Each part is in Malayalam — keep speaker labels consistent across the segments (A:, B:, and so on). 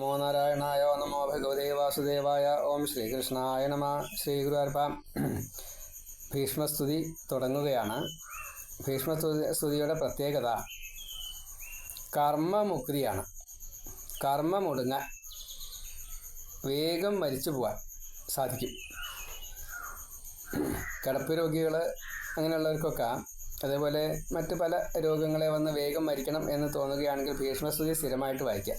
A: നമോ നാരായണായ നമോ ഭഗവതേ വാസുദേവായ ഓം ശ്രീകൃഷ്ണായ നമ ശ്രീ ഗുരുവായൂരപ്പ ഭീഷ്മസ്തുതി തുടങ്ങുകയാണ്. ഭീഷ്മസ്തുതി സ്തുതിയുടെ പ്രത്യേകത കർമ്മമുക്തിയാണ്. കർമ്മമൊടുങ്ങാൻ വേഗം മരിച്ചു പോകാൻ സാധിക്കും. കിടപ്പ് രോഗികൾ അങ്ങനെയുള്ളവർക്കൊക്കെ അതേപോലെ മറ്റു പല രോഗങ്ങളെ വന്ന് വേഗം മരിക്കണം എന്ന് തോന്നുകയാണെങ്കിൽ ഭീഷ്മസ്തുതി സ്ഥിരമായിട്ട് വായിക്കുക.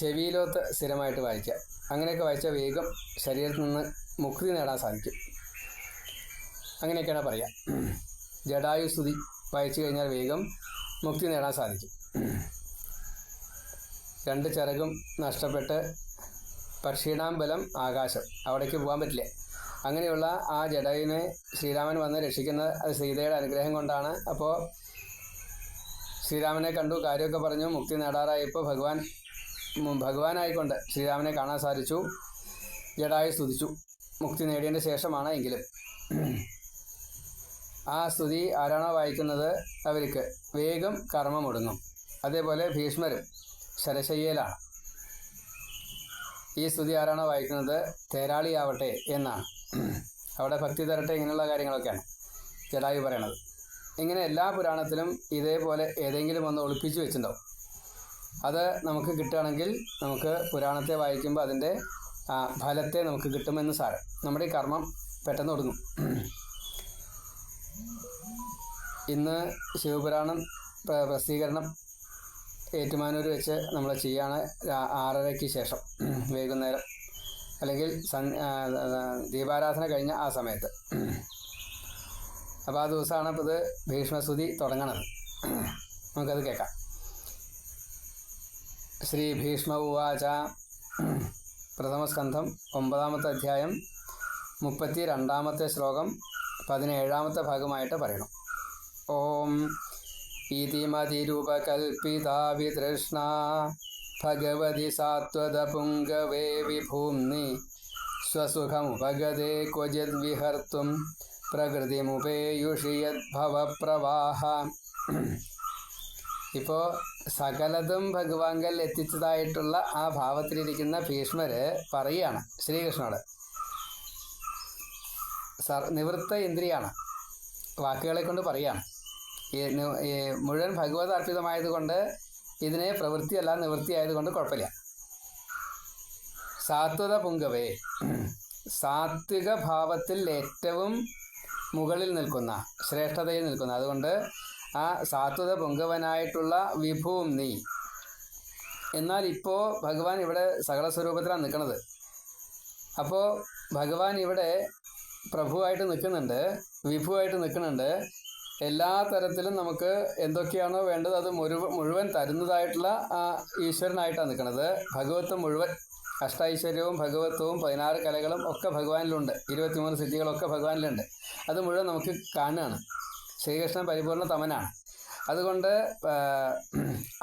A: ചെവിയിലോത്ത് സ്ഥിരമായിട്ട് വായിക്കുക. അങ്ങനെയൊക്കെ വായിച്ചാൽ വേഗം ശരീരത്തിൽ നിന്ന് മുക്തി നേടാൻ സാധിക്കും. അങ്ങനെയൊക്കെയാണ് പറയുക. ജഡായു സ്തുതി വായിച്ചു കഴിഞ്ഞാൽ വേഗം മുക്തി നേടാൻ സാധിക്കും. രണ്ട് ചിറകും നഷ്ടപ്പെട്ട് പക്ഷീണാമ്പലം ആകാശം അവിടേക്ക് പോകാൻ പറ്റില്ല. അങ്ങനെയുള്ള ആ ജഡയുവിനെ ശ്രീരാമൻ വന്ന് രക്ഷിക്കുന്നത് അത് സീതയുടെ അനുഗ്രഹം കൊണ്ടാണ് അപ്പോൾ ശ്രീരാമനെ കണ്ടു കാര്യമൊക്കെ പറഞ്ഞു മുക്തി നേടാറായപ്പോൾ ഭഗവാൻ ഭഗവാനായിക്കൊണ്ട് ശ്രീരാമനെ കാണാൻ സാധിച്ചു. ജഡായി സ്തുതിച്ചു. മുക്തി നേടിയതിന് ശേഷമാണ് എങ്കിലും. ആ സ്തുതി ആരാണോ വായിക്കുന്നത് അവർക്ക് വേഗം കർമ്മം ഒടുങ്ങും. അതേപോലെ ഭീഷ്മരും ശരശയ്യയിലാണ്. ഈ സ്തുതി ആരാണോ വായിക്കുന്നത് തേരാളിയാവട്ടെ എന്നാണ്. അവിടെ ഭക്തി തരട്ടെ ഇങ്ങനെയുള്ള കാര്യങ്ങളൊക്കെയാണ് ജഡായു പറയണത്. ഇങ്ങനെ എല്ലാ പുരാണത്തിലും ഇതേപോലെ ഏതെങ്കിലും ഒന്ന് ഒളിപ്പിച്ച് വെച്ചിട്ടുണ്ടാവും. അത് നമുക്ക് കിട്ടുകയാണെങ്കിൽ നമുക്ക് പുരാണത്തെ വായിക്കുമ്പോൾ അതിന്റെ ഫലത്തെ നമുക്ക് കിട്ടുമെന്ന് സാരം. നമ്മുടെ ഈ കർമ്മം പെട്ടെന്ന് ഒടുങ്ങും ഇന്ന് ശിവപുരാണം പ്ര- പ്രസിദ്ധീകരണം ഏറ്റുമാനൂർ വെച്ച് നമ്മൾ ചെയ്യാണ് ആറരയ്ക്ക് ശേഷം വൈകുന്നേരം. അല്ലെങ്കിൽ ആ, ദീപാരാധന കഴിഞ്ഞ ആ സമയത്ത്. അപ്പോൾ ആ ദിവസമാണ് ഇപ്പോൾ ഇത് ഭീഷ്മസ്തുതി തുടങ്ങണത്. നമുക്കത് കേൾക്കാം. ശ്രീ ഭീഷ്മ ഉവാച. പ്രഥമസ്കന്ധം ഒമ്പതാമത്തെ അധ്യായം മുപ്പത്തി രണ്ടാമത്തെ ശ്ലോകം പതിനേഴാമത്തെ ഭാഗമായിട്ട് പറയണം. ഓം ഇതിമതിരുപകൽപ്പിതാ വിതൃഷ്ണ ഭഗവതി സാത്വതപുങ്കവേ വിഭൂംനി സ്വസുഖമുപഗതേ ക്വചിത് വിഹർത്തും. പ്രകൃതിമുപേയുഷി യദ്ഭവപ്രവാഹ. ഇപ്പോൾ സകലതും ഭഗവാങ്കൽ എത്തിച്ചതായിട്ടുള്ള ആ ഭാവത്തിലിരിക്കുന്ന ഭീഷ്മര് പറയുകയാണ് ശ്രീകൃഷ്ണനോട്. സർ നിവൃത്ത ഇന്ദ്രിയാണ്. വാക്കുകളെ കൊണ്ട് പറയുകയാണ്. ഈ മുഴുവൻ ഭഗവത് അർപ്പിതമായതുകൊണ്ട് ഇതിനെ പ്രവൃത്തിയല്ല നിവൃത്തിയായതുകൊണ്ട് കുഴപ്പമില്ല. സാത്വത പുങ്കവേ. സാത്വിക ഭാവത്തിൽ ഏറ്റവും മുകളിൽ നിൽക്കുന്ന ശ്രേഷ്ഠതയിൽ നിൽക്കുന്ന. അതുകൊണ്ട് ആ സാത്വത പൊങ്കവനായിട്ടുള്ള വിഭുവും നീ. എന്നാൽ ഇപ്പോൾ ഭഗവാൻ ഇവിടെ സകല സ്വരൂപത്തിലാണ് നിൽക്കുന്നത്. അപ്പോൾ ഭഗവാൻ ഇവിടെ പ്രഭുവായിട്ട് നിൽക്കുന്നുണ്ട് വിഭുവായിട്ട് നിൽക്കുന്നുണ്ട്. എല്ലാ തരത്തിലും നമുക്ക് എന്തൊക്കെയാണോ വേണ്ടത് അത് മുഴുവൻ തരുന്നതായിട്ടുള്ള ഈശ്വരനായിട്ടാണ് നിൽക്കുന്നത്. ഭഗവത്വം മുഴുവൻ അഷ്ടൈശ്വര്യവും ഭഗവത്വവും പതിനാറ് കലകളും ഒക്കെ ഭഗവാനിലുണ്ട്. ഇരുപത്തിമൂന്ന് സിദ്ധികളൊക്കെ ഭഗവാനിലുണ്ട്. അത് മുഴുവൻ നമുക്ക് കാണുകയാണ്. ശ്രീകൃഷ്ണൻ പരിപൂർണ തമനാണ്. അതുകൊണ്ട്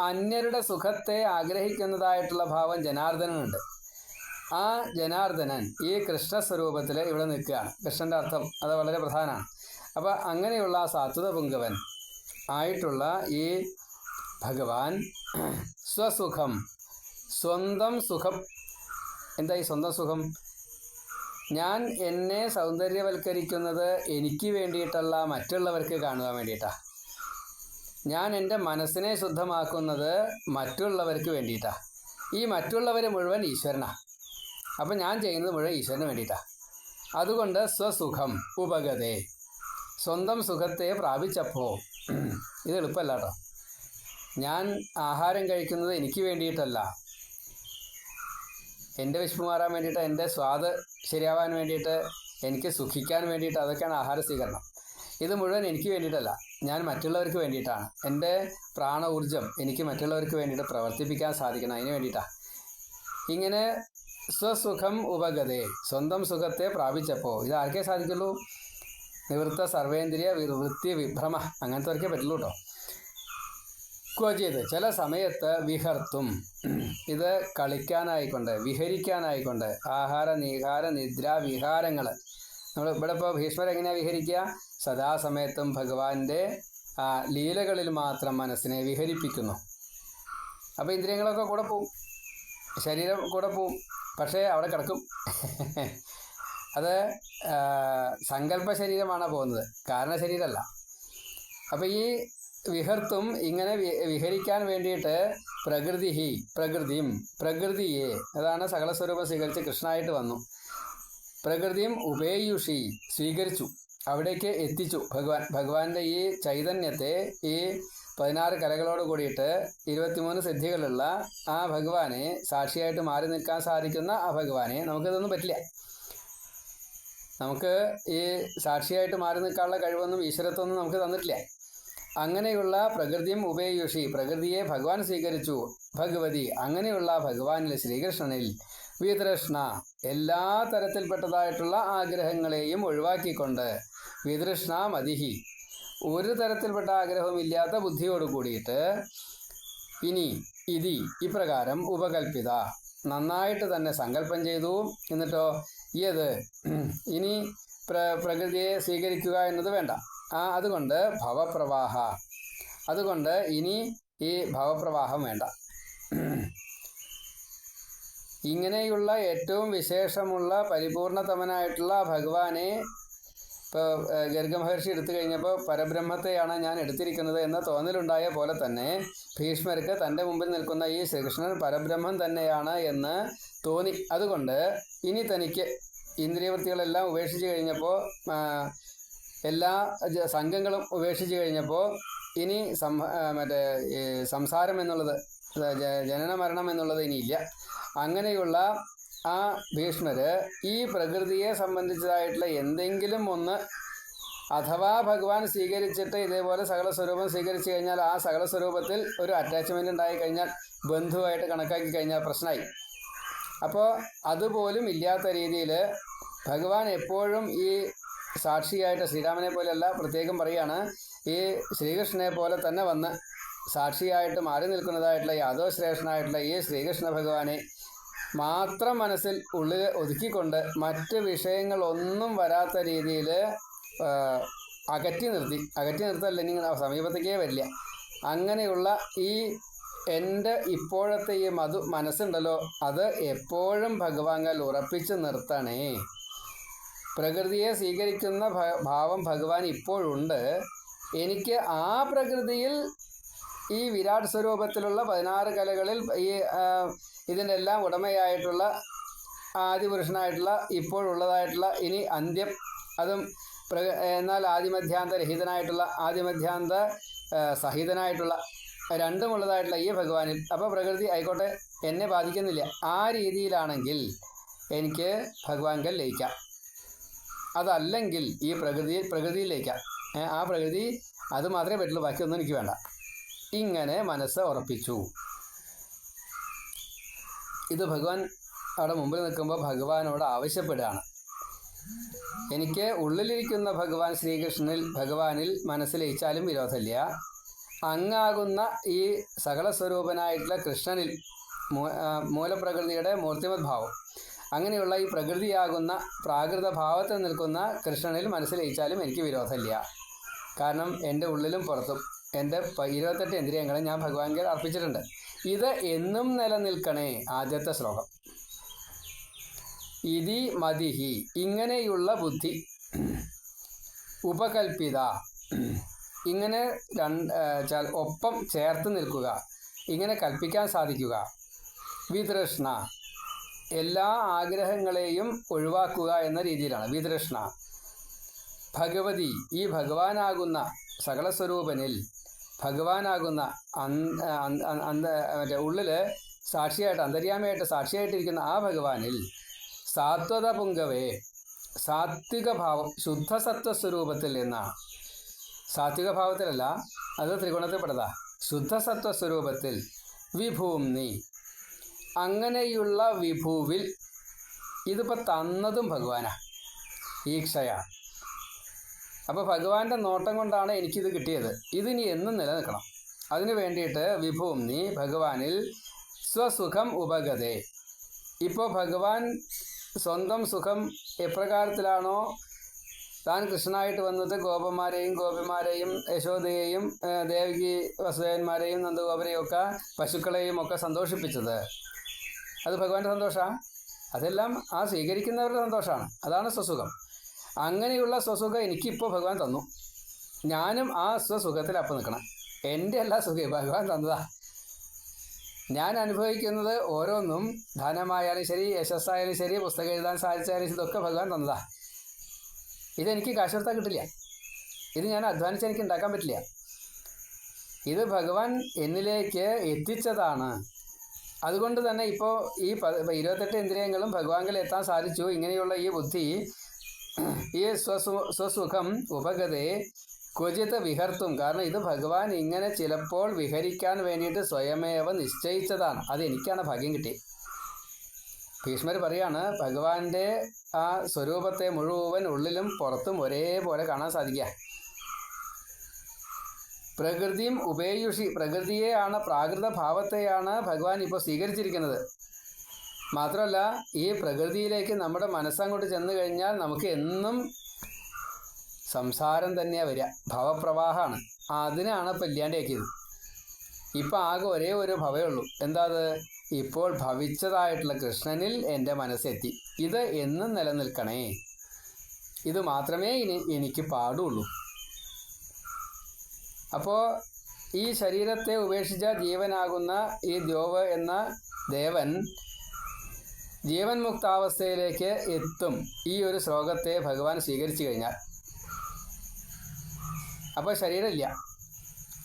A: അന്യരുടെ സുഖത്തെ ആഗ്രഹിക്കുന്നതായിട്ടുള്ള ഭാവം ജനാർദ്ദനുണ്ട് ആ ജനാർദ്ദനൻ ഈ കൃഷ്ണസ്വരൂപത്തിൽ ഇവിടെ നിൽക്കുകയാണ്. കൃഷ്ണന്റെ അർത്ഥം അത് വളരെ പ്രധാനമാണ്. അപ്പോൾ അങ്ങനെയുള്ള ആ സാത്വത പുങ്കവൻ ആയിട്ടുള്ള ഈ ഭഗവാൻ സ്വസുഖം സ്വന്തം സുഖം. എന്താ ഈ സ്വന്തം സുഖം? ഞാൻ എന്നെ സൗന്ദര്യവൽക്കരിക്കുന്നത് എനിക്ക് വേണ്ടിയിട്ടല്ല മറ്റുള്ളവർക്ക് കാണുവാൻ വേണ്ടിയിട്ടാണ് ഞാൻ എന്റെ മനസ്സിനെ ശുദ്ധമാക്കുന്നത് മറ്റുള്ളവർക്ക് വേണ്ടിയിട്ടാണ് ഈ മറ്റുള്ളവർ മുഴുവൻ ഈശ്വരനാണ് അപ്പം ഞാൻ ചെയ്യുന്നത് മുഴുവൻ ഈശ്വരന് വേണ്ടിയിട്ടാണ് അതുകൊണ്ട് സ്വസുഖം ഉപഗതേ. സ്വന്തം സുഖത്തെ പ്രാപിച്ചപ്പോൾ ഇത് എളുപ്പമല്ല കേട്ടോ. ഞാൻ ആഹാരം കഴിക്കുന്നത് എനിക്ക് വേണ്ടിയിട്ടല്ല. എന്റെ വിശപ്പ് മാറാൻ വേണ്ടിയിട്ട് എന്റെ സ്വാദ് ശരിയാവാൻ വേണ്ടിയിട്ട് എനിക്ക് സുഖിക്കാൻ വേണ്ടിയിട്ട് അതൊക്കെയാണ് ആഹാര സ്വീകരണം. ഇത് മുഴുവൻ എനിക്ക് വേണ്ടിയിട്ടല്ല ഞാൻ മറ്റുള്ളവർക്ക് വേണ്ടിയിട്ടാണ്. എന്റെ പ്രാണ ഊർജം എനിക്ക് മറ്റുള്ളവർക്ക് വേണ്ടിയിട്ട് പ്രവർത്തിപ്പിക്കാൻ സാധിക്കണം അതിന് വേണ്ടിയിട്ടാണ് ഇങ്ങനെ സ്വസുഖം ഉപഗതേ സ്വന്തം സുഖത്തെ പ്രാപിച്ചപ്പോൾ ഇത് ആർക്കേ സാധിക്കുള്ളൂ? നിവൃത്ത സർവേന്ദ്രിയ വൃത്തി വിഭ്രമ അങ്ങനത്തെവർക്കേ പറ്റുള്ളൂ കേട്ടോ ക്വചിത് ചില സമയത്ത് വിഹർത്തും. ഇത് കളിക്കാനായിക്കൊണ്ട് വിഹരിക്കാനായിക്കൊണ്ട് ആഹാര നിഹാര നിദ്ര വിഹാരങ്ങൾ നമ്മൾ ഇവിടെ ഇപ്പോൾ ഭീഷ്മർ എങ്ങനെയാണ് വിഹരിക്കുക? സദാസമയത്തും ഭഗവാന്റെ ലീലകളിൽ മാത്രം മനസ്സിനെ വിഹരിപ്പിക്കുന്നു. അപ്പോൾ ഇന്ദ്രിയങ്ങളൊക്കെ കൂടെ പോവും. ശരീരം കൂടെ പോവും. പക്ഷേ അവിടെ കിടക്കും. അത് സങ്കല്പ ശരീരമാണ് പോകുന്നത്? കാരണ ശരീരമല്ല അപ്പോൾ ഈ വിഹർത്തും ഇങ്ങനെ വിഹരിക്കാൻ വേണ്ടിയിട്ട് പ്രകൃതി ഹി പ്രകൃതിയും പ്രകൃതിയെ അതാണ് സകല സ്വരൂപം സ്വീകരിച്ച് കൃഷ്ണനായിട്ട് വന്നു. പ്രകൃതിയും ഉപേയുഷി സ്വീകരിച്ചു. അവിടേക്ക് എത്തിച്ചു ഭഗവാൻ. ഭഗവാന്റെ ഈ ചൈതന്യത്തെ ഈ പതിനാറ് കലകളോട് കൂടിയിട്ട് ഇരുപത്തിമൂന്ന് സിദ്ധികളുള്ള ആ ഭഗവാനെ സാക്ഷിയായിട്ട് മാറി നിൽക്കാൻ സാധിക്കുന്ന ആ ഭഗവാനെ നമുക്കിതൊന്നും പറ്റില്ല. നമുക്ക് ഈ സാക്ഷിയായിട്ട് മാറി നിൽക്കാനുള്ള കഴിവൊന്നും ഈശ്വരത്വമൊന്നും നമുക്ക് തന്നിട്ടില്ല. അങ്ങനെയുള്ള പ്രകൃതിയും ഉപേയുഷി പ്രകൃതിയെ ഭഗവാൻ സ്വീകരിച്ചു. ഭഗവതി അങ്ങനെയുള്ള ഭഗവാനിൽ ശ്രീകൃഷ്ണനിൽ വിതൃഷ്ണ എല്ലാ തരത്തിൽപ്പെട്ടതായിട്ടുള്ള ആഗ്രഹങ്ങളെയും ഒഴിവാക്കിക്കൊണ്ട് വിതൃഷ്ണ മതിഹി. ഒരു തരത്തിൽപ്പെട്ട ആഗ്രഹവും ഇല്ലാത്ത ബുദ്ധിയോട് കൂടിയിട്ട് ഇനി ഇതി ഇപ്രകാരം ഉപകൽപ്പിത. നന്നായിട്ട് തന്നെ സങ്കല്പം ചെയ്തു. എന്നിട്ടോ ഇത് ഇനി പ്ര പ്രകൃതിയെ സ്വീകരിക്കുക എന്നത് വേണ്ട. ആ അതുകൊണ്ട് ഭവപ്രവാഹ. അതുകൊണ്ട് ഇനി ഈ ഭവപ്രവാഹം വേണ്ട. ഇങ്ങനെയുള്ള ഏറ്റവും വിശേഷമുള്ള പരിപൂർണതമനായിട്ടുള്ള ഭഗവാനെ ഇപ്പോൾ ഗർഗമഹർഷി എടുത്തു കഴിഞ്ഞപ്പോൾ പരബ്രഹ്മത്തെയാണ് ഞാൻ എടുത്തിരിക്കുന്നത് എന്ന തോന്നലുണ്ടായ പോലെ തന്നെ ഭീഷ്മർക്ക് തന്റെ മുമ്പിൽ നിൽക്കുന്ന ഈ ശ്രീകൃഷ്ണൻ പരബ്രഹ്മം തന്നെയാണ് എന്ന് തോന്നി. അതുകൊണ്ട് ഇനി തനിക്ക് ഇന്ദ്രിയവൃത്തികളെല്ലാം ഉപേക്ഷിച്ച് കഴിഞ്ഞപ്പോൾ എല്ലാ സംഘങ്ങളും ഉപേക്ഷിച്ച് കഴിഞ്ഞപ്പോൾ ഇനി സം മറ്റേ സംസാരം എന്നുള്ളത് ജനന മരണം എന്നുള്ളത് ഇനിയില്ല അങ്ങനെയുള്ള ആ ഭീഷ്മര് ഈ പ്രകൃതിയെ സംബന്ധിച്ചതായിട്ടുള്ള എന്തെങ്കിലും ഒന്ന് അഥവാ ഭഗവാൻ സ്വീകരിച്ചിട്ട് ഇതേപോലെ സകല സ്വരൂപം സ്വീകരിച്ചു കഴിഞ്ഞാൽ ആ സകല സ്വരൂപത്തിൽ ഒരു അറ്റാച്ച്മെന്റ് ഉണ്ടായി കഴിഞ്ഞാൽ ബന്ധുവായിട്ട് കണക്കാക്കി കഴിഞ്ഞാൽ പ്രശ്നമായി അപ്പോൾ അതുപോലും ഇല്ലാത്ത രീതിയിൽ ഭഗവാൻ എപ്പോഴും ഈ സാക്ഷിയായിട്ട് ശ്രീരാമനെ പോലെയല്ല പ്രത്യേകം പറയുകയാണ് ഈ ശ്രീകൃഷ്ണനെ പോലെ തന്നെ വന്ന് സാക്ഷിയായിട്ട് മാറി നിൽക്കുന്നതായിട്ടുള്ള യാദവ് ശ്രേഷ്ഠനായിട്ടുള്ള ഈ ശ്രീകൃഷ്ണ ഭഗവാനെ മാത്രം മനസ്സിൽ ഉള്ളിൽ ഒതുക്കിക്കൊണ്ട് മറ്റ് വിഷയങ്ങളൊന്നും വരാത്ത രീതിയിൽ അകറ്റി നിർത്തി. അകറ്റി നിർത്തല്ല ഇനി സമീപത്തേക്കേ വരില്ല. അങ്ങനെയുള്ള ഈ എന്റെ ഇപ്പോഴത്തെ ഈ മധു മനസ്സുണ്ടല്ലോ അത് എപ്പോഴും ഭഗവാങ്കൽ ഉറപ്പിച്ച് നിർത്തണേ. പ്രകൃതിയെ സ്വീകരിക്കുന്ന ഭാവം ഭഗവാൻ ഇപ്പോഴുണ്ട്. എനിക്ക് ആ പ്രകൃതിയിൽ ഈ വിരാട് സ്വരൂപത്തിലുള്ള പതിനാറ് കലകളിൽ ഈ ഇതിന്റെ എല്ലാം ഉടമയായിട്ടുള്ള ആദിപുരുഷനായിട്ടുള്ള ഇപ്പോഴുള്ളതായിട്ടുള്ള ഇനി അന്ത്യം അതും പ്ര എന്നാൽ ആദിമധ്യാന്ത രഹിതനായിട്ടുള്ള ആദിമധ്യാന്ത സഹിതനായിട്ടുള്ള രണ്ടുമുള്ളതായിട്ടുള്ള ഈ ഭഗവാനിൽ അപ്പോൾ പ്രകൃതി ആയിക്കോട്ടെ എന്നെ ബാധിക്കുന്നില്ല. ആ രീതിയിലാണെങ്കിൽ എനിക്ക് ഭഗവാൻ ലയിക്കാം. അതല്ലെങ്കിൽ ഈ പ്രകൃതി പ്രകൃതിയിലേക്കാം ആ പ്രകൃതി അത് മാത്രമേ പറ്റുള്ളൂ ബാക്കിയൊന്നും എനിക്ക് വേണ്ട. ഇങ്ങനെ മനസ്സ് ഉറപ്പിച്ചു. ഇത് ഭഗവാൻ അവിടെ മുമ്പിൽ നിൽക്കുമ്പോൾ ഭഗവാനോട് ആവശ്യപ്പെടുകയാണ്. എനിക്ക് ഉള്ളിലിരിക്കുന്ന ഭഗവാൻ ശ്രീകൃഷ്ണനിൽ ഭഗവാനിൽ മനസ്സിലയിച്ചാലും വിരോധമില്ല. അങ്ങാകുന്ന ഈ സകല സ്വരൂപനായിട്ടുള്ള കൃഷ്ണനിൽ മൂലപ്രകൃതിയുടെ മൂർത്തിമത് ഭാവം അങ്ങനെയുള്ള ഈ പ്രകൃതിയാകുന്ന പ്രാകൃത ഭാവത്തിൽ നിൽക്കുന്ന കൃഷ്ണനിൽ മനസ്സിലയിച്ചാലും എനിക്ക് വിരോധമില്ല. കാരണം എന്റെ ഉള്ളിലും പുറത്തും എന്റെ ഇരുപത്തെട്ട് ഇന്ദ്രിയങ്ങളെ ഞാൻ ഭഗവാൻകെ അർപ്പിച്ചിട്ടുണ്ട്. ഇത് എന്നും നിലനിൽക്കണേ ആദ്യത്തെ ശ്ലോകം. ഇതി മതിഹി ഇങ്ങനെയുള്ള ബുദ്ധി. ഉപകൽപ്പിത ഇങ്ങനെ രണ്ട് ഒപ്പം ചേർത്ത് നിൽക്കുക ഇങ്ങനെ കൽപ്പിക്കാൻ സാധിക്കുക. വിതൃഷ്ണ എല്ലാ ആഗ്രഹങ്ങളെയും ഒഴിവാക്കുക എന്ന രീതിയിലാണ്. വിതൃഷ്ണ ഭഗവതി ഈ ഭഗവാനാകുന്ന സകലസ്വരൂപനിൽ ഭഗവാനാകുന്ന അന്ത മറ്റേ ഉള്ളിൽ സാക്ഷിയായിട്ട് അന്തര്യാമയായിട്ട് സാക്ഷിയായിട്ടിരിക്കുന്ന ആ ഭഗവാനിൽ സാത്വത പുങ്കവേ സാത്വിക ഭാവം ശുദ്ധസത്വ സ്വരൂപത്തിൽ നിന്നാണ് സാത്വിക ഭാവത്തിലല്ല അത് ത്രിഗുണത്തിൽപ്പെട്ടതാ. ശുദ്ധസത്വസ്വരൂപത്തിൽ വിഭൂംനി. അങ്ങനെയുള്ള വിഭുവിൽ ഇതിപ്പോൾ തന്നതും ഭഗവാനാണ് ഈക്ഷയാണ് അപ്പോൾ ഭഗവാന്റെ നോട്ടം കൊണ്ടാണ് എനിക്കിത് കിട്ടിയത്. ഇതിനി എന്നും നിലനിൽക്കണം. അതിനു വേണ്ടിയിട്ട് വിഭുവും നീ ഭഗവാനിൽ സ്വസുഖം ഉപഗതേ. ഇപ്പോൾ ഭഗവാൻ സ്വന്തം സുഖം എപ്രകാരത്തിലാണോ? താൻ കൃഷ്ണനായിട്ട് വന്നത് ഗോപന്മാരെയും ഗോപിമാരെയും യശോദയെയും ദേവകി വസുദേവന്മാരെയും നന്ദഗോപരെയും ഒക്കെ പശുക്കളെയും ഒക്കെ സന്തോഷിപ്പിച്ചത്. അത് ഭഗവാന്റെ സന്തോഷമാണ് അതെല്ലാം ആ സ്വീകരിക്കുന്നവരുടെ സന്തോഷമാണ് അതാണ് സ്വസുഖം. അങ്ങനെയുള്ള സ്വസുഖം എനിക്കിപ്പോൾ ഭഗവാൻ തന്നു. ഞാനും ആ സ്വസുഖത്തിൽ അപ്പം നിൽക്കണം. എന്റെ എല്ലാ സുഖം ഭഗവാൻ തന്നതാ. ഞാൻ അനുഭവിക്കുന്നത് ഓരോന്നും ധനമായാലും ശരി യശസ്സായാലും ശരി പുസ്തകം എഴുതാൻ സാധിച്ചാലും ഇതൊക്കെ ഭഗവാൻ തന്നതാ. ഇതെനിക്ക് കാശ്വർത്താൻ കിട്ടില്ല. ഇത് ഞാൻ അധ്വാനിച്ച് എനിക്ക് ഉണ്ടാക്കാൻ പറ്റില്ല. ഇത് ഭഗവാൻ എന്നിലേക്ക് എത്തിച്ചതാണ്. അതുകൊണ്ട് തന്നെ ഇപ്പോൾ ഈ ഇരുപത്തെട്ട് ഇന്ദ്രിയങ്ങളും ഭഗവാനിൽ എത്താൻ സാധിച്ചു. ഇങ്ങനെയുള്ള ഈ ബുദ്ധി ഈ സ്വസു സ്വസുഖം ഉപഗതയെ ക്വചിത് വിഹർത്തും. കാരണം ഇത് ഭഗവാൻ ഇങ്ങനെ ചിലപ്പോൾ വിഹരിക്കാൻ വേണ്ടിയിട്ട് സ്വയമേവ നിശ്ചയിച്ചതാണ്. അത് എനിക്കാണ് ഭാഗ്യം കിട്ടി. ഭീഷ്മർ പറയാണ് ഭഗവാന്റെ ആ സ്വരൂപത്തെ മുഴുവൻ ഉള്ളിലും പുറത്തും ഒരേപോലെ കാണാൻ സാധിക്കുക. പ്രകൃതിയും ഉപേയുഷി. പ്രകൃതിയെയാണ് പ്രാകൃത ഭാവത്തെയാണ് ഭഗവാൻ ഇപ്പോൾ സ്വീകരിച്ചിരിക്കുന്നത്. മാത്രമല്ല ഈ പ്രകൃതിയിലേക്ക് നമ്മുടെ മനസ്സങ്ങോട്ട് ചെന്ന് കഴിഞ്ഞാൽ നമുക്ക് എന്നും സംസാരം തന്നെയാണ് വരിക. ഭവപ്രവാഹമാണ്. അതിനാണ് ഇപ്പം ഇല്ലാണ്ടാക്കിയത്. ഇപ്പം ആകെ ഒരേ ഒരു ഭവേ ഉള്ളൂ. എന്താ അത്? ഇപ്പോൾ ഭവിച്ചതായിട്ടുള്ള കൃഷ്ണനിൽ എന്റെ മനസ്സെത്തി. ഇത് എന്നും നിലനിൽക്കണേ. ഇത് മാത്രമേ ഇനി എനിക്ക് പാടുള്ളൂ. അപ്പോൾ ഈ ശരീരത്തെ ഉപേക്ഷിച്ച ജീവനാകുന്ന ഈ ദ്യോവ് എന്ന ദേവൻ ജീവൻ മുക്താവസ്ഥയിലേക്ക് എത്തും ഈ ഒരു ശ്ലോകത്തെ ഭഗവാൻ സ്വീകരിച്ചു കഴിഞ്ഞാൽ. അപ്പോൾ ശരീരമില്ല.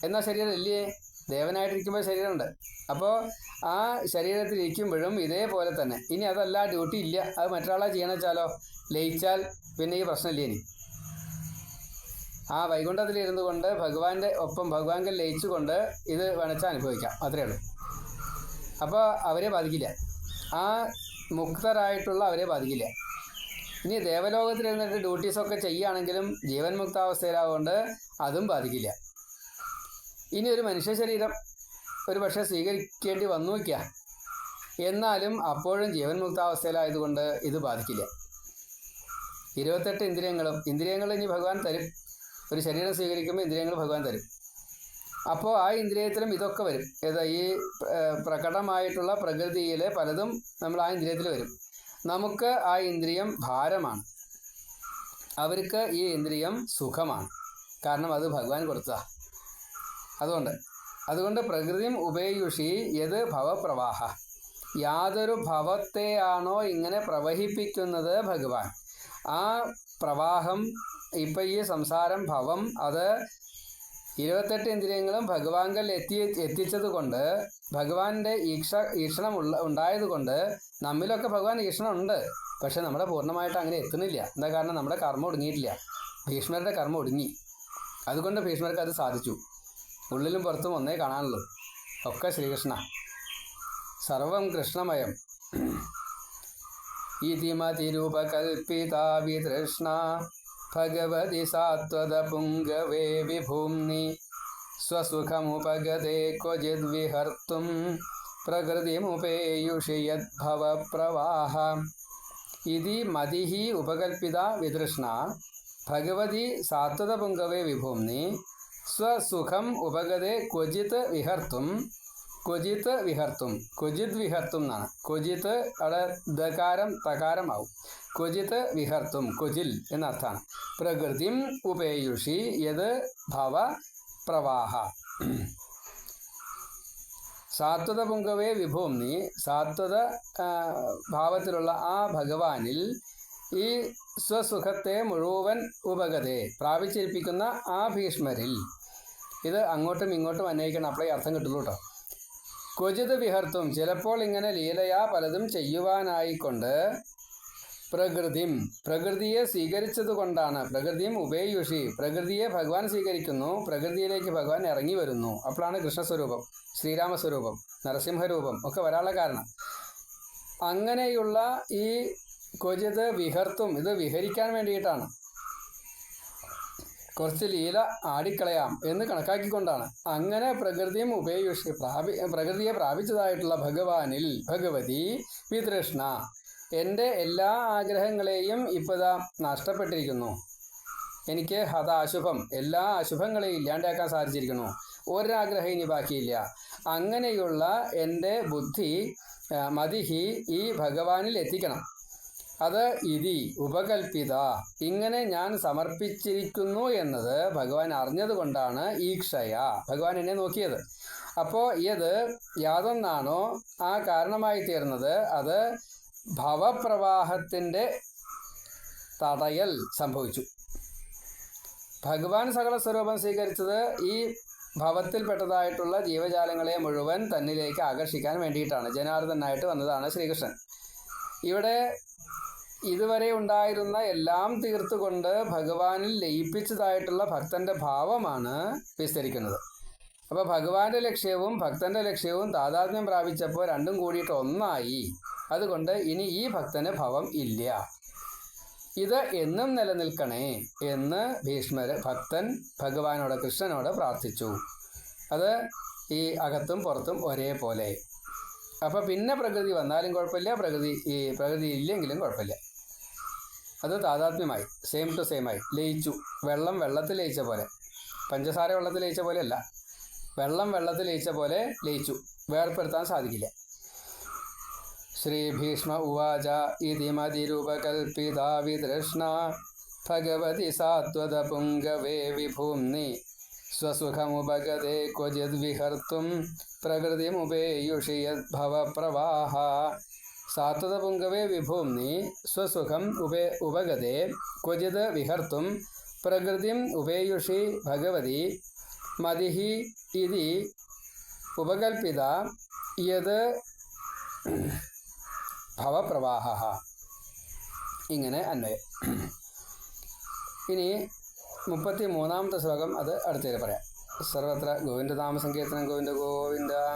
A: എന്നാൽ ശരീരമില്ലേ? ദേവനായിട്ടിരിക്കുമ്പോൾ ശരീരമുണ്ട്. അപ്പോൾ ആ ശരീരത്തിൽ ഇരിക്കുമ്പോഴും ഇതേപോലെ തന്നെ. ഇനി അതല്ല ഡ്യൂട്ടി ഇല്ല. അത് മറ്റൊരാളെ ചെയ്യണമെന്നു വെച്ചാലോ ലയിച്ചാൽ പിന്നെ ഈ പ്രശ്നമില്ല ഇനി ആ വൈകുണ്ഠത്തിലിരുന്നു കൊണ്ട് ഭഗവാന്റെ ഒപ്പം ഭഗവാന്റെ ലയിച്ചുകൊണ്ട് ഇത് വേണച്ച അനുഭവിക്കാം. അത്രയേ ഉള്ളൂ. അപ്പോൾ അവരെ ബാധിക്കില്ല. ആ മുക്തരായിട്ടുള്ള അവരെ ബാധിക്കില്ല. ഇനി ദേവലോകത്തിൽ ദേവലോകത്തിലിരുന്നിട്ട് ഡ്യൂട്ടീസൊക്കെ ചെയ്യുകയാണെങ്കിലും ജീവൻ മുക്താവസ്ഥയിലാവുകൊണ്ട് അതും ബാധിക്കില്ല. ഇനി ഒരു മനുഷ്യ ശരീരം ഒരു പക്ഷേ സ്വീകരിക്കേണ്ടി വന്നു വയ്ക്കുക എന്നാലും അപ്പോഴും ജീവൻ മുക്താവസ്ഥയിലായതുകൊണ്ട് ഇത് ബാധിക്കില്ല. ഇരുപത്തെട്ട് ഇന്ദ്രിയങ്ങളും ഇന്ദ്രിയങ്ങൾ ഇനി ഭഗവാൻ തരും. ഒരു ശരീരം സ്വീകരിക്കുമ്പോൾ ഇന്ദ്രിയങ്ങൾ ഭഗവാൻ തരും. അപ്പോൾ ആ ഇന്ദ്രിയത്തിലും ഇതൊക്കെ വരും. ഏതാ ഈ പ്രകടമായിട്ടുള്ള പ്രകൃതിയിലെ പലതും നമ്മൾ ആ ഇന്ദ്രിയത്തിൽ വരും. നമുക്ക് ആ ഇന്ദ്രിയം ഭാരമാണ്. അവർക്ക് ഈ ഇന്ദ്രിയം സുഖമാണ്. കാരണം അത് ഭഗവാൻ കൊടുത്താ അതുകൊണ്ട് അതുകൊണ്ട് പ്രകൃതിയും ഉപേയുഷി യത് ഭവപ്രവാഹ. യാതൊരു ഭവത്തെയാണോ ഇങ്ങനെ പ്രവഹിപ്പിക്കുന്നത് ഭഗവാൻ. ആ പ്രവാഹം ഇപ്പം ഈ സംസാരം ഭവം അത് ഇരുപത്തെട്ട് ഇന്ദ്രിയങ്ങളും ഭഗവാങ്കൽ എത്തി എത്തിച്ചത് കൊണ്ട് ഭഗവാന്റെ ഈക്ഷ ഈക്ഷണം ഉള്ള ഉണ്ടായതുകൊണ്ട് നമ്മിലൊക്കെ ഭഗവാൻ ഈക്ഷണം ഉണ്ട് പക്ഷെ നമ്മുടെ പൂർണമായിട്ട് അങ്ങനെ എത്തുന്നില്ല. എന്താ കാരണം? നമ്മുടെ കർമ്മം ഒടുങ്ങിയിട്ടില്ല. ഭീഷ്മരുടെ കർമ്മം ഒടുങ്ങി. അതുകൊണ്ട് ഭീഷ്മർക്ക് അത് സാധിച്ചു. ഉള്ളിലും പുറത്തും ഒന്നേ കാണാനുള്ളൂ. ഒക്കെ ശ്രീകൃഷ്ണ. സർവം കൃഷ്ണമയം. ഇതിമതിരൂപകൽപ്പിതാ വിതൃഷ്ണ ഭഗവതി സാത്വത പുങ്കവേ വിഭൂംനി സ്വസുഖമുപഗതേ ക്വചിദ്വിഹർത്തും പ്രകൃതിമുപേയുഷി യദ്ഭവപ്രവാഹ ഇതി മതിഃ ഉപകൽപ്പിത വിതൃഷ്ണ ഭഗവതി സാത്വത പുങ്കവേ വിഭൂംനി സ്വസുഖം ഉപഗതേ ക്വചിത് വിഹർത്തും ക്വചിത് വിഹർത്തും. ക്വചിത് വിഹർത്തും എന്നാണ്. ക്വചിത് അവിടെ ദകാരം തകാരം ആവും. ക്വചിത് വിഹർത്തും. ക്വചിൽ എന്നർത്ഥമാണ് പ്രകൃതിം ഉപേയുഷി യത് ഭവ പ്രവാഹ. സാത്വത പുങ്കവേ വിഭൂംനി സാത്വത ഭാവത്തിലുള്ള ആ ഭഗവാനിൽ ഈ സ്വസുഖത്തെ മുഴുവൻ ഉപഗതെ. പ്രാപിച്ചിരിപ്പിക്കുന്ന ആ ഭീഷ്മരിൽ. ഇത് അങ്ങോട്ടും ഇങ്ങോട്ടും അന്വയിക്കണം. അപ്പോഴേ അർത്ഥം കിട്ടുള്ളൂ കേട്ടോ ക്വചിത് വിഹർത്തും. ചിലപ്പോൾ ഇങ്ങനെ ലീലയാ പലതും ചെയ്യുവാനായിക്കൊണ്ട് പ്രകൃതിം. പ്രകൃതിയെ സ്വീകരിച്ചതുകൊണ്ടാണ്. പ്രകൃതിയും ഉപേയുഷി. പ്രകൃതിയെ ഭഗവാൻ സ്വീകരിക്കുന്നു. പ്രകൃതിയിലേക്ക് ഭഗവാൻ ഇറങ്ങി വരുന്നു. അപ്പോഴാണ് കൃഷ്ണസ്വരൂപം ശ്രീരാമസ്വരൂപം നരസിംഹരൂപം ഒക്കെ വരാനുള്ള കാരണം. അങ്ങനെയുള്ള ഈ ക്വചിത് വിഹർത്തും ഇത് വിഹരിക്കാൻ വേണ്ടിയിട്ടാണ്. കുറച്ച് ലീല ആടിക്കളയാം എന്ന് കണക്കാക്കിക്കൊണ്ടാണ്. അങ്ങനെ പ്രകൃതിയും ഉപയോഗിച്ച് പ്രാപി പ്രകൃതിയെ പ്രാപിച്ചതായിട്ടുള്ള ഭഗവാനിൽ ഭഗവതി വിതൃഷ്ണ. എന്റെ എല്ലാ ആഗ്രഹങ്ങളെയും ഇപ്പതാ നഷ്ടപ്പെട്ടിരിക്കുന്നു. എനിക്ക് ഹതാശുഭം എല്ലാ അശുഭങ്ങളെയും ഇല്ലാണ്ടാക്കാൻ സാധിച്ചിരിക്കുന്നു. ഒരാഗ്രഹം ഇനി ബാക്കിയില്ല. അങ്ങനെയുള്ള എന്റെ ബുദ്ധി മതിഹി ഈ ഭഗവാനിൽ എത്തിക്കണം. അത് ഇതി ഉപകൽപ്പിത. ഇങ്ങനെ ഞാൻ സമർപ്പിച്ചിരിക്കുന്നു എന്നത് ഭഗവാൻ അറിഞ്ഞതുകൊണ്ടാണ് ഈ ക്ഷയ. ഭഗവാൻ എന്നെ നോക്കിയത്. അപ്പോൾ ഇത് യാതൊന്നാണോ ആ കാരണമായി തീർന്നത്? അത് ഭവപ്രവാഹത്തിന്റെ തടയൽ സംഭവിച്ചു. ഭഗവാൻ സകല സ്വരൂപം സ്വീകരിച്ചത് ഈ ഭവത്തിൽപ്പെട്ടതായിട്ടുള്ള ജീവജാലങ്ങളെ മുഴുവൻ തന്നിലേക്ക് ആകർഷിക്കാൻ വേണ്ടിയിട്ടാണ്. ജനാർദ്ദനായിട്ട് വന്നതാണ് ശ്രീകൃഷ്ണൻ. ഇവിടെ ഇതുവരെ ഉണ്ടായിരുന്ന എല്ലാം തീർത്തുകൊണ്ട് ഭഗവാനിൽ ലയിപ്പിച്ചതായിട്ടുള്ള ഭക്തന്റെ ഭാവമാണ് വിസ്തരിക്കുന്നത്. അപ്പോൾ ഭഗവാന്റെ ലക്ഷ്യവും ഭക്തന്റെ ലക്ഷ്യവും താതാത്മ്യം പ്രാപിച്ചപ്പോൾ രണ്ടും കൂടിയിട്ട് ഒന്നായി. അതുകൊണ്ട് ഇനി ഈ ഭക്തന് ഭവം ഇല്ല. ഇത് എന്നും നിലനിൽക്കണേ എന്ന് ഭീഷ്മർ ഭക്തൻ ഭഗവാനോട് കൃഷ്ണനോട് പ്രാർത്ഥിച്ചു. അത് ഈ അകത്തും പുറത്തും ഒരേപോലെ അപ്പോൾ പിന്നെ പ്രകൃതി വന്നാലും കുഴപ്പമില്ല. പ്രകൃതി ഈ പ്രകൃതി ഇല്ലെങ്കിലും കുഴപ്പമില്ല. അത് താതാത്മ്യമായി സെയിം ടു സെയിം ആയി. ലയിച്ചു. വെള്ളം വെള്ളത്തിൽ ലയിച്ച പോലെ. പഞ്ചസാര വെള്ളത്തിൽ ലയിച്ച പോലെയല്ല. വെള്ളം വെള്ളത്തിൽ ലയിച്ച പോലെ ലയിച്ചു. വേർപ്പെടുത്താൻ സാധിക്കില്ല. ശ്രീഭീഷ്മ ഉവാച ഇതി മതിരൂപകൽപിതാ വിതൃഷ്ണ. ഭഗവതി സാത്വത പുങ്കവേ വിഭൂംനി സ്വസുഖമുപഗതേ ക്വചിത് വിഹർത്തും പ്രകൃതിമുപേയുഷിയത് യദ്ഭവപ്രവാഹ. സാത്വത വിഭൂം വിഭൂംനി സ്വസുഖം ഉപേ ഉപഗതേ ക്വചിത് വിഹർത്തും പ്രകൃതിം ഉപേയുഷി ഭഗവതി മതിഹി ഇതി ഉപകൽപ്പിത യത് ഭവപ്രവാഹ. ഇങ്ങനെ അന്വയം. ഇനി മുപ്പത്തി മൂന്നാമത്തെ ശ്ലോകം അത് അടുത്തേക്ക് പറയാം. സർവത്ര ഗോവിന്ദനാമ സങ്കീർത്തനം ഗോവിന്ദ ഗോവിന്ദ